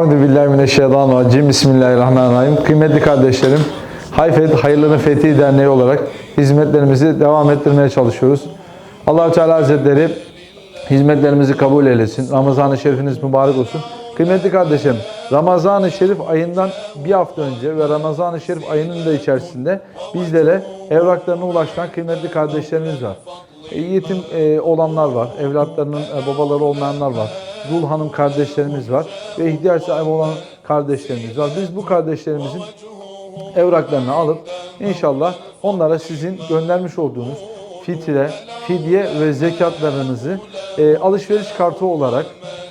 Euzubillahimineşşeytanirracim. Bismillahirrahmanirrahim. Kıymetli kardeşlerim, Hayfet Hayırların Fethi Derneği olarak hizmetlerimizi devam ettirmeye çalışıyoruz. allah Teala Hazretleri hizmetlerimizi kabul eylesin. Ramazan-ı Şerifiniz mübarek olsun. Kıymetli kardeşim, Ramazan-ı Şerif ayından bir hafta önce ve Ramazan-ı Şerif ayının da içerisinde bizlere evraklarına ulaşan kıymetli kardeşlerimiz var. Yetim e, olanlar var, evlatlarının e, babaları olmayanlar var. Dul hanım kardeşlerimiz var ve ihtiyaç sahibi olan kardeşlerimiz var. Biz bu kardeşlerimizin evraklarını alıp inşallah onlara sizin göndermiş olduğunuz fitre, fidye ve zekatlarınızı e, alışveriş kartı olarak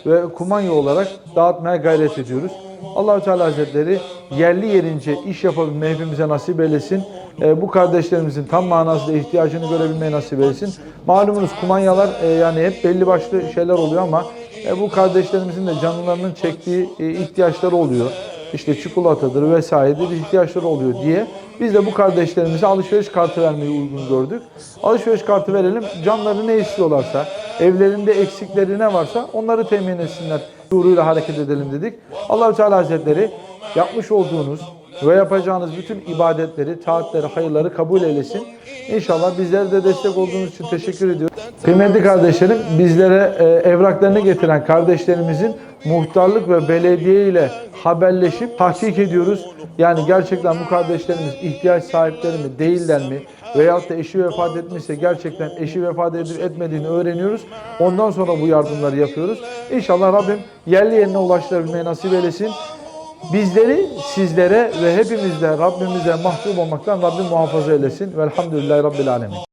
ve kumanya olarak dağıtmaya gayret ediyoruz. Allahü Teala Hazretleri yerli yerince iş yapabilmeyi hepimize nasip eylesin. E, bu kardeşlerimizin tam manasıyla ihtiyacını görebilmeyi nasip eylesin. Malumunuz kumanyalar e, yani hep belli başlı şeyler oluyor ama e, bu kardeşlerimizin de canlarının çektiği e, ihtiyaçları oluyor. İşte çikolatadır vesairedir ihtiyaçları oluyor diye biz de bu kardeşlerimize alışveriş kartı vermeyi uygun gördük. Alışveriş kartı verelim. Canları ne istiyorlarsa, evlerinde eksikleri ne varsa onları temin etsinler. Şuuruyla hareket edelim dedik. Allahü Teala Hazretleri yapmış olduğunuz ve yapacağınız bütün ibadetleri, taatleri, hayırları kabul eylesin. İnşallah bizlere de destek olduğunuz için teşekkür ediyorum. Kıymetli kardeşlerim, bizlere e, evraklarını getiren kardeşlerimizin muhtarlık ve belediye ile haberleşip tahkik ediyoruz. Yani gerçekten bu kardeşlerimiz ihtiyaç sahipleri mi, değiller mi? Veyahut da eşi vefat etmişse gerçekten eşi vefat edip etmediğini öğreniyoruz. Ondan sonra bu yardımları yapıyoruz. İnşallah Rabbim yerli yerine ulaştırabilmeyi nasip eylesin. Bizleri sizlere ve hepimizde Rabbimize mahcup olmaktan Rabbim muhafaza eylesin. Velhamdülillahi Rabbil Alemin.